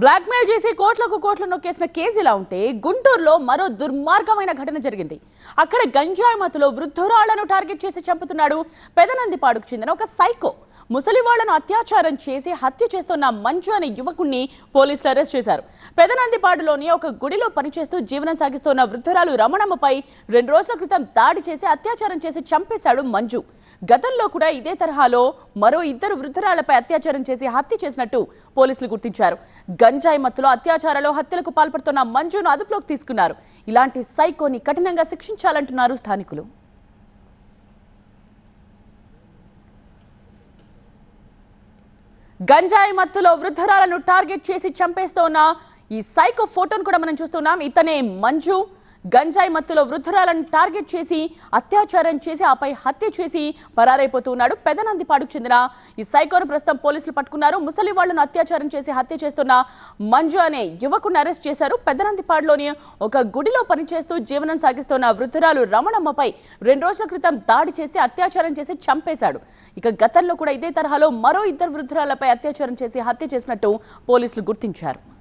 Blackmail చేసి కోట్లకు కోట్లు నొక్కేసిన కేసు ఇలా ఉంటే గుంటూరులో మరో దుర్మార్గమైన ఘటన జరిగింది. అక్కడ గంజాయి మత్తులో వృద్ధురాళ్ళను టార్గెట్ చేసి చంపుతున్నాడు పెదనందిపాడుకు చెందిన ఒక సైకో. ముసలి వాళ్ళను అత్యాచారం చేసి హత్య చేస్తున్న మంచు అనే యువకుణ్ణి పోలీసులు అరెస్ట్ చేశారు. పెదనందిపాడులోని ఒక గుడిలో పనిచేస్తూ జీవనం సాగిస్తున్న వృద్ధురాలు రమణమ్మపై రెండు రోజుల క్రితం దాడి చేసి అత్యాచారం చేసి చంపేశాడు మంజు. గతంలో కూడా ఇదే తరహాలో మరో ఇద్దరు వృద్ధురాళ్ళపై అత్యాచారం చేసి హత్య చేసినట్టు పోలీసులు గుర్తించారు. గంజాయి మత్తులో అత్యాచారాలు హత్యలకు పాల్పడుతున్న మంజును అదుపులోకి తీసుకున్నారు. ఇలాంటి సైకోని కఠినంగా శిక్షించాలంటున్నారు స్థానికులు. గంజాయి మత్తులో వృద్ధురాలను టార్గెట్ చేసి చంపేస్తోన్న ఈ సైకో ఫోటోను కూడా మనం చూస్తున్నాం. ఇతనే మంజు. గంజాయి మత్తులో వృద్ధురాలను టార్గెట్ చేసి అత్యాచారం చేసి ఆపై హత్య చేసి పరారైపోతూ ఉన్నాడు పెదనందిపాడుకు చెందిన ఈ సైకోను ప్రస్తుతం పోలీసులు పట్టుకున్నారు. ముసలి వాళ్ళను అత్యాచారం చేసి హత్య చేస్తున్న మంజు అనే యువకుని అరెస్ట్ చేశారు. పెదనందిపాడులోని ఒక గుడిలో పనిచేస్తూ జీవనం సాగిస్తున్న వృద్ధురాలు రమణమ్మపై రెండు రోజుల క్రితం దాడి చేసి అత్యాచారం చేసి చంపేశాడు. ఇక గతంలో కూడా ఇదే తరహాలో మరో ఇద్దరు వృద్ధురాలపై అత్యాచారం చేసి హత్య చేసినట్టు పోలీసులు గుర్తించారు.